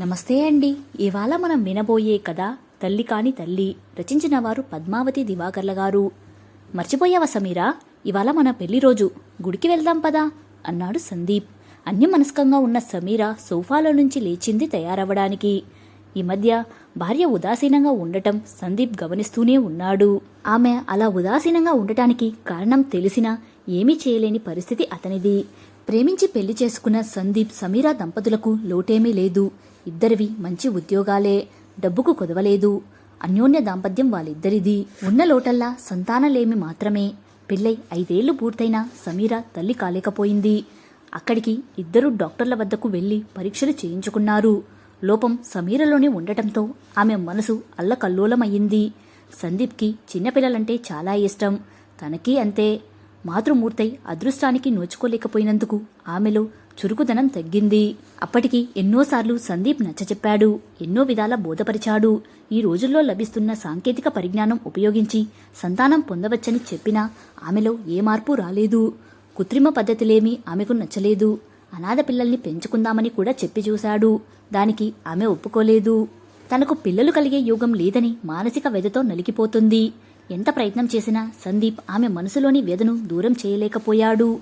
నమస్తే అండి. ఇవాళ మనం వినబోయే కథ తల్లి కాని తల్లి రచించిన వారు పద్మావతి దివాకర్ల గారు. మర్చిపోయావా సమీరా? ఇవాళ మన పెళ్ళి రోజు. గుడికి వెళ్దాం పదా? అన్నాడు సందీప్. అన్యమనస్కంగా ఉన్న సమీర సోఫాలో నుంచి లేచింది తయారవ్వడానికి. ఈ మధ్య భార్య ఉదాసీనంగా ఉండటం సందీప్ గమనిస్తూనే ఉన్నాడు. ఆమె అలా ఉదాసీనంగా ఉండటానికి కారణం తెలిసినా ఏమీ చేయలేని పరిస్థితి అతనిది. ప్రేమించి పెళ్ళి చేసుకున్న సందీప్ సమీరా దంపతులకు లోటేమీ లేదు. ఇద్దరివి మంచి ఉద్యోగాలే. డబ్బుకు కొదవలేదు. అన్యోన్య దాంపత్యం వాళ్ళిద్దరిది. ఉన్న లోటల్లా సంతానలేమి మాత్రమే. పెళ్ళై ఐదేళ్ళు పూర్తయినా సమీర తల్లి కాలేకపోయింది. అక్కడికి ఇద్దరు డాక్టర్ల వద్దకు వెళ్ళి పరీక్షలు చేయించుకున్నారు. లోపం సమీరలోనే ఉండటంతో ఆమె మనసు అల్లకల్లోలమయ్యింది. సందీప్కి చిన్నపిల్లలంటే చాలా ఇష్టం. తనకీ అంతే. మాతృమూర్తై అదృష్టానికి నోచుకోలేకపోయినందుకు ఆమెలో చురుకుదనం తగ్గింది. అప్పటికి ఎన్నోసార్లు సందీప్ నచ్చచెప్పాడు. ఎన్నో విధాల బోధపరిచాడు. ఈ రోజుల్లో లభిస్తున్న సాంకేతిక పరిజ్ఞానం ఉపయోగించి సంతానం పొందవచ్చని చెప్పినా ఆమెలో ఏ మార్పు రాలేదు. కృత్రిమ పద్ధతులేమీ ఆమెకు నచ్చలేదు. అనాథ పిల్లల్ని పెంచుకుందామని కూడా చెప్పి చూశాడు. దానికి ఆమె ఒప్పుకోలేదు. తనకు పిల్లలు కలిగే యోగం లేదని మానసిక వ్యధతో నలిగిపోతుంది. ఎంత ప్రయత్నం చేసినా సందీప్ ఆమె మనసులోని వ్యధను దూరం చేయలేకపోయాడు.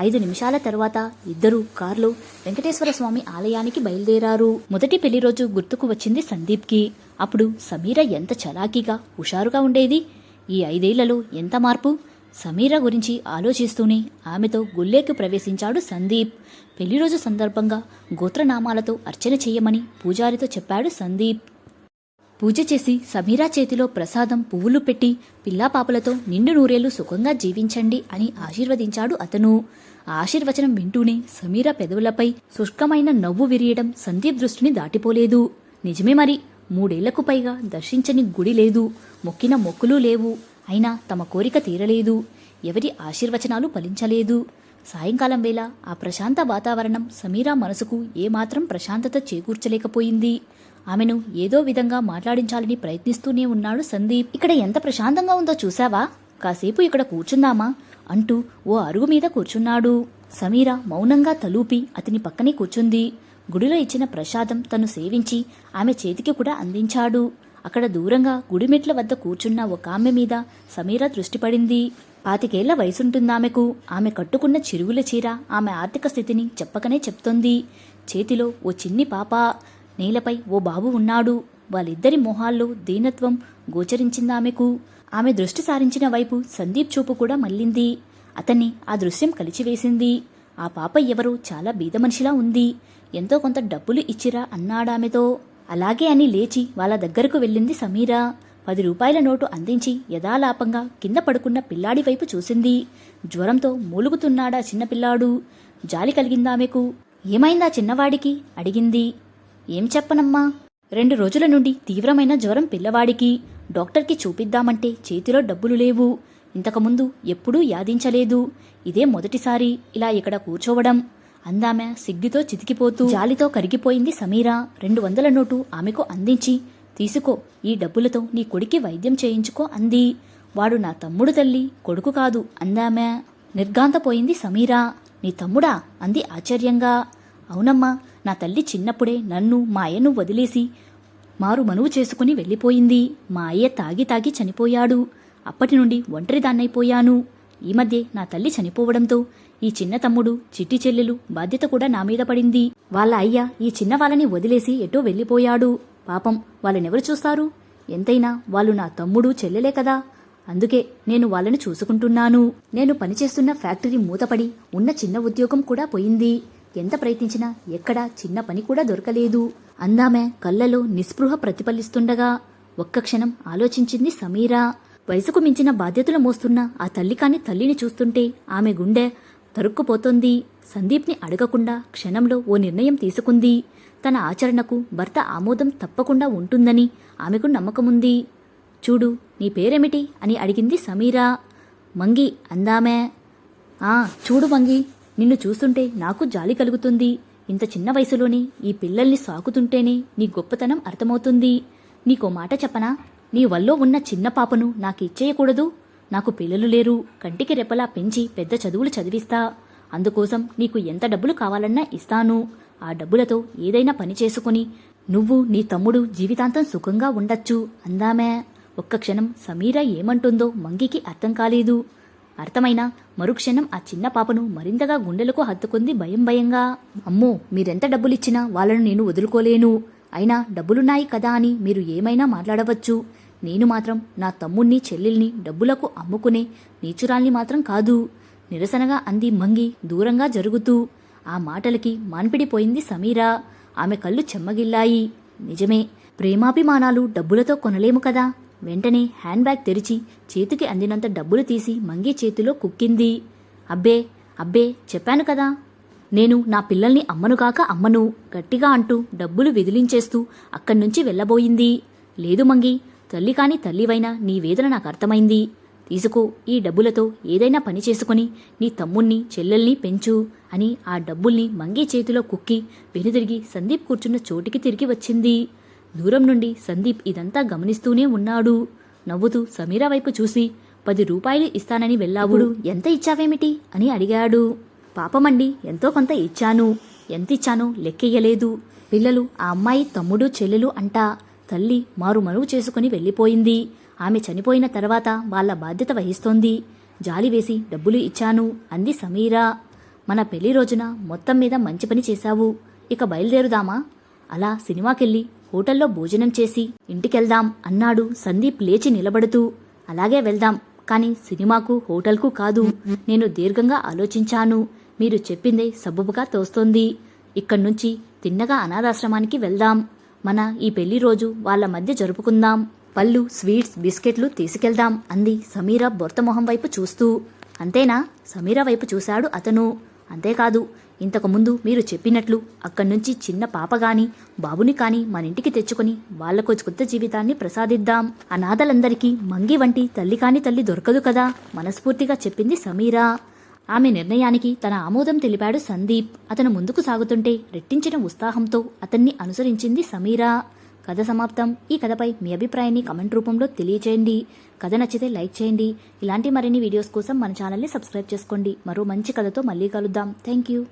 ఐదు నిమిషాల తర్వాత ఇద్దరూ కారులో వెంకటేశ్వర స్వామి ఆలయానికి బయలుదేరారు. మొదటి పెళ్ళి రోజు గుర్తుకు వచ్చింది సందీప్కి. అప్పుడు సమీర ఎంత చలాకీగా హుషారుగా ఉండేది? ఈ ఐదేళ్ళలో ఎంత మార్పు? సమీర గురించి ఆలోచిస్తూనే ఆమెతో గుళ్ళేకి ప్రవేశించాడు సందీప్. పెళ్ళిరోజు సందర్భంగా గోత్రనామాలతో అర్చన చేయమని పూజారితో చెప్పాడు సందీప్. పూజ చేసి సమీరా చేతిలో ప్రసాదం పువ్వులు పెట్టి పిల్లాపాపలతో నిండు నూరేళ్ళు సుఖంగా జీవించండి అని ఆశీర్వదించాడు అతను. ఆశీర్వచనం వింటూనే సమీరా పెదవులపై శుష్కమైన నవ్వు విరియడం సందీప్ దృష్టిని దాటిపోలేదు. నిజమే మరి మూడేళ్ళకు పైగా దర్శించని గుడి లేదు మొక్కిన మొక్కులు లేవు అయినా తమ కోరిక తీరలేదు ఎవరి ఆశీర్వచనాలు ఫలించలేదు. సాయంకాలం వేళ ఆ ప్రశాంత వాతావరణం సమీరా మనసుకు ఏమాత్రం ప్రశాంతత చేకూర్చలేకపోయింది. ఆమెను ఏదో విధంగా మాట్లాడించాలని ప్రయత్నిస్తూనే ఉన్నాడు సందీప్. ఇక్కడ ఎంత ప్రశాంతంగా ఉందో చూసావా కాసేపు ఇక్కడ కూర్చుందామా? అంటూ ఓ అరుగు మీద కూర్చున్నాడు. సమీర మౌనంగా తలూపి అతని పక్కనే కూర్చుంది. గుడిలో ఇచ్చిన ప్రసాదం తను సేవించి ఆమె చేతికి కూడా అందించాడు. అక్కడ దూరంగా గుడిమెట్ల వద్ద కూర్చున్న ఒక ఆమె మీద సమీర దృష్టి పడింది. పాతికేళ్ళ వయసుంటుందామెకు ఆమె కట్టుకున్న చిరుగుల చీర ఆమె ఆర్థిక స్థితిని చెప్పకనే చెప్తోంది. చేతిలో ఓ చిన్ని పాప. నేలపై ఓ బాబు ఉన్నాడు. వాళ్ళిద్దరి మొహాల్లో దీనత్వం గోచరించిందామెకు. ఆమె దృష్టి సారించిన వైపు సందీప్ చూపు కూడా మళ్ళింది. అతన్ని ఆ దృశ్యం కలిచివేసింది. ఆ పాప ఎవరో చాలా బీద మనిషిలా ఉంది. ఎంతో కొంత డబ్బులు ఇచ్చిరా అన్నాడామెతో. అలాగే అని లేచి వాళ్ళ దగ్గరకు వెళ్ళింది సమీరా. పది రూపాయల నోటు అందించి యథాలాపంగా కింద పడుకున్న పిల్లాడి వైపు చూసింది. జ్వరంతో మూలుగుతున్నాడా చిన్నపిల్లాడు. జాలి కలిగిందామెకు. ఏమైందా చిన్నవాడికి? అడిగింది. ఏం చెప్పనమ్మా? రెండు రోజుల నుండి తీవ్రమైన జ్వరం పిల్లవాడికి. డాక్టర్కి చూపిద్దామంటే చేతిలో డబ్బులు లేవు. ఇంతకుముందు ఎప్పుడూ యాదించలేదు. ఇదే మొదటిసారి ఇలా ఇక్కడ కూర్చోవడం. అందామె సిగ్గుతో చితికిపోతూ జాలితో కరిగిపోయింది సమీరా. రెండు వందల నోటు ఆమెకు అందించి తీసుకో ఈ డబ్బులతో నీ కొడుకి వైద్యం చేయించుకో అంది. వాడు నా తమ్ముడు తల్లి కొడుకు కాదు అందామె నిర్గాంతపోయింది సమీరా. నీ తమ్ముడా? అంది ఆశ్చర్యంగా. అవునమ్మా నా తల్లి చిన్నప్పుడే నన్ను మా అయ్యను వదిలేసి మారు మనువు చేసుకుని వెళ్ళిపోయింది. మా అయ్య తాగి తాగి చనిపోయాడు. అప్పటి నుండి ఒంటరిదాన్నైపోయాను ఈ మధ్య నా తల్లి చనిపోవడంతో ఈ చిన్న తమ్ముడు చిట్టి చెల్లెలు బాధ్యత కూడా నా మీద పడింది. వాళ్ళ అయ్య ఈ చిన్న వాళ్ళని వదిలేసి ఎటో వెళ్ళిపోయాడు. పాపం వాళ్ళనెవరు చూస్తారు? ఎంతైనా వాళ్ళు నా తమ్ముడు చెల్లెలే కదా. అందుకే నేను వాళ్ళని చూసుకుంటున్నాను. నేను పనిచేస్తున్న ఫ్యాక్టరీ మూతపడి ఉన్న చిన్న ఉద్యోగం కూడా పోయింది. ఎంత ప్రయత్నించినా ఎక్కడా చిన్న పని కూడా దొరకలేదు. అందామె కళ్ళలో నిస్పృహ ప్రతిఫలిస్తుండగా ఒక్క క్షణం ఆలోచించింది సమీరా. వయసుకు మించిన బాధ్యతలు మోస్తున్న ఆ తల్లి కాని తల్లిని చూస్తుంటే ఆమె గుండె తరుక్కుపోతోంది. సందీప్ని అడగకుండా క్షణంలో ఓ నిర్ణయం తీసుకుంది. తన ఆచరణకు భర్త ఆమోదం తప్పకుండా ఉంటుందని ఆమెకు నమ్మకముంది. చూడు నీ పేరేమిటి? అని అడిగింది సమీరా. మంగి అందామే. ఆ చూడు మంగి. నిన్ను చూస్తుంటే నాకు జాలి కలుగుతుంది. ఇంత చిన్న వయసులోనే ఈ పిల్లల్ని సాకుతుంటేనే నీ గొప్పతనం అర్థమవుతుంది. నీకో మాట చెప్పనా? నీ వల్లో ఉన్న చిన్న పాపను నాకు ఇచ్చేయకూడదు. నాకు పిల్లలు లేరు. కంటికి రెప్పలా పెంచి పెద్ద చదువులు చదివిస్తా. అందుకోసం నీకు ఎంత డబ్బులు కావాలన్నా ఇస్తాను. ఆ డబ్బులతో ఏదైనా పని చేసుకుని నువ్వు నీ తమ్ముడు జీవితాంతం సుఖంగా ఉండొచ్చు అందామే. ఒక్క క్షణం సమీరా ఏమంటుందో మంగికి అర్థం కాలేదు. అర్థమైనా? మరుక్షణం ఆ చిన్న పాపను మరింతగా గుండెలకు హత్తుకుంది భయం భయంగా. అమ్మో మీరెంత డబ్బులిచ్చినా వాళ్ళను నేను వదులుకోలేను. అయినా డబ్బులున్నాయి కదా అని మీరు ఏమైనా మాట్లాడవచ్చు. నేను మాత్రం నా తమ్ముణ్ణి చెల్లెల్ని డబ్బులకు అమ్ముకునే నీచురాల్ని మాత్రం కాదు. నిరసనగా అంది మంగి దూరంగా జరుగుతూ. ఆ మాటలకి మాన్పిడిపోయింది సమీరా. ఆమె కళ్ళు చెమ్మగిల్లాయి. నిజమే ప్రేమాభిమానాలు డబ్బులతో కొనలేము కదా. వెంటనే హ్యాండ్ బ్యాగ్ తెరిచి చేతికి అందినంత డబ్బులు తీసి మంగి చేతిలో కుక్కింది. అబ్బే అబ్బే చెప్పాను కదా. నేను నా పిల్లల్ని అమ్మను కాక అమ్మను గట్టిగా అంటూ డబ్బులు విదిలించేస్తూ అక్కడి నుంచి వెళ్ళబోయింది. లేదు మంగి తల్లి కాని తల్లివైనా నీ వేదన నాకు అర్థమైంది. తీసుకో ఈ డబ్బులతో ఏదైనా పని చేసుకుని నీ తమ్ముణ్ణి చెల్లెల్ని పెంచు అని ఆ డబ్బుల్ని మంగి చేతిలో కుక్కి వెనుదిరిగి సందీప్ కూర్చున్న చోటికి తిరిగి వచ్చింది. దూరం నుండి సందీప్ ఇదంతా గమనిస్తూనే ఉన్నాడు. నవ్వుతూ సమీరా వైపు చూసి పది రూపాయలు ఇస్తానని వెళ్ళావుడు. ఎంత ఇచ్చావేమిటి? అని అడిగాడు. పాపమండి ఎంతో కొంత ఇచ్చాను. ఎంత ఇచ్చానో లెక్కెయ్యలేదు. పిల్లలు ఆ అమ్మాయి తమ్ముడు చెల్లెలు అంటా. తల్లి మారు మనువు చేసుకుని వెళ్ళిపోయింది. ఆమె చనిపోయిన తర్వాత వాళ్ళ బాధ్యత వహిస్తోంది. జాలి వేసి డబ్బులు ఇచ్చాను అంది సమీరా. మన పెళ్ళి రోజున మొత్తం మీద మంచి పని చేశావు. ఇక బయలుదేరుదామా? అలా సినిమాకెళ్ళి హోటల్లో భోజనం చేసి ఇంటికెళ్దాం అన్నాడు. సందీప్ లేచి నిలబడుతూ అలాగే వెళ్దాం కానీ సినిమాకు హోటల్కు కాదు. నేను దీర్ఘంగా ఆలోచించాను. మీరు చెప్పిందే సబబుగా తోస్తోంది. ఇక్కడ్నుంచి తిన్నగా అనాథాశ్రమానికి వెళ్దాం. మన ఈ పెళ్ళి రోజు వాళ్ళ మధ్య జరుపుకుందాం. పళ్ళు స్వీట్స్ బిస్కెట్లు తీసుకెళ్దాం అంది సమీర భర్తమొహం వైపు చూస్తూ. అంతేనా? సమీర వైపు చూశాడు అతను. అంతేకాదు ఇంతకుముందు మీరు చెప్పినట్లు అక్కడి నుంచి చిన్న పాప గాని బాబుని కాని మన ఇంటికి తెచ్చుకొని వాళ్ళకు కొత్త జీవితాన్ని ప్రసాదిద్దాం. అనాథలందరికీ మంగి వంటి తల్లి కాని తల్లి దొరకదు కదా? మనస్ఫూర్తిగా చెప్పింది సమీరా. ఆమె నిర్ణయానికి తన ఆమోదం తెలిపాడు సందీప్. అతను ముందుకు సాగుతుంటే రెట్టించిన ఉత్సాహంతో అతన్ని అనుసరించింది సమీరా. కథ సమాప్తం. ఈ కథపై మీ అభిప్రాయాన్ని కమెంట్ రూపంలో తెలియచేయండి. కథ నచ్చితే లైక్ చేయండి. ఇలాంటి మరిన్ని వీడియోస్ కోసం మన ఛానల్ని సబ్స్క్రైబ్ చేసుకోండి. మరో మంచి కథతో మళ్ళీ కలుద్దాం. Thank you